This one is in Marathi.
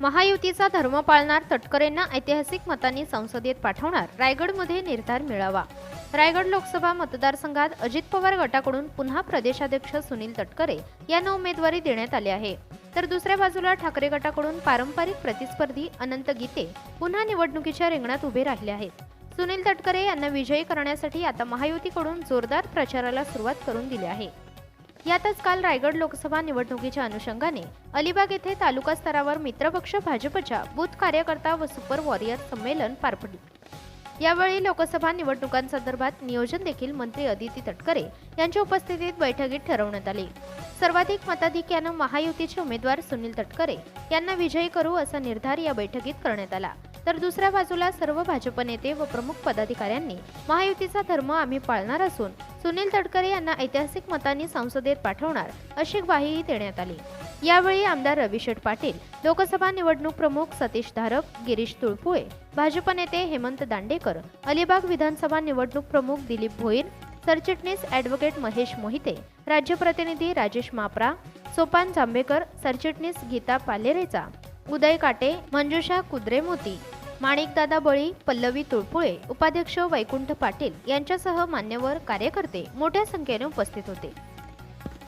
महायुतीचा धर्म पाळणार तटकरेंना ऐतिहासिक मतांनी संसदेत पाठवणार. रायगडमध्ये निर्धार मिळावा. रायगड लोकसभा मतदारसंघात अजित पवार गटाकडून पुन्हा प्रदेशाध्यक्ष सुनील तटकरे यांना उमेदवारी देण्यात आली आहे. तर दुसऱ्या बाजूला ठाकरे गटाकडून पारंपरिक प्रतिस्पर्धी अनंत गीते पुन्हा निवडणुकीच्या रिंगणात उभे राहिले आहेत. सुनील तटकरे यांना विजयी करण्यासाठी आता महायुतीकडून जोरदार प्रचाराला सुरुवात करून दिली आहे. यातच काल रायगड लोकसभा निवडणुकीच्या अनुषंगाने अलिबाग येथे तालुका स्तरावर मित्रपक्ष भाजपच्या बूथ कार्यकर्ता व सुपर वॉरियर संमेलन पार पडले. यावेळी लोकसभा निवडणुकांसंदर्भात नियोजन देखील मंत्री अदिती तटकरे यांच्या उपस्थितीत बैठकीत ठरवण्यात आले. सर्वाधिक मताधिक्यानं महायुतीचे उमेदवार सुनील तटकरे यांना विजयी करू असा निर्धार या बैठकीत करण्यात आला. तर दुसऱ्या बाजूला सर्व भाजप नेते व प्रमुख पदाधिकाऱ्यांनी महायुतीचा धर्म आम्ही पाळणार असून सुनील तटकरे यांना ऐतिहासिक मतांनी संसदेत पाठवणार अशी ग्वाहीही देण्यात आली. यावेळी आमदार रविशेठ पाटील लोकसभा निवडणूक प्रमुख सतीश धारक गिरीश तुळपुळे भाजप नेते हेमंत दांडेकर अलिबाग विधानसभा निवडणूक प्रमुख दिलीप भोईर सरचिटणीस ॲडव्होकेट महेश मोहिते राज्य प्रतिनिधी राजेश मापरा सोपान जांभेकर सरचिटणीस गीता पालेरेचा उदय काटे मंजुषा कुद्रेमोती माणिकदादा बळी पल्लवी तुळपुळे उपाध्यक्ष वैकुंठ पाटील यांच्यासह मान्यवर कार्यकर्ते मोठ्या संख्येने उपस्थित होते.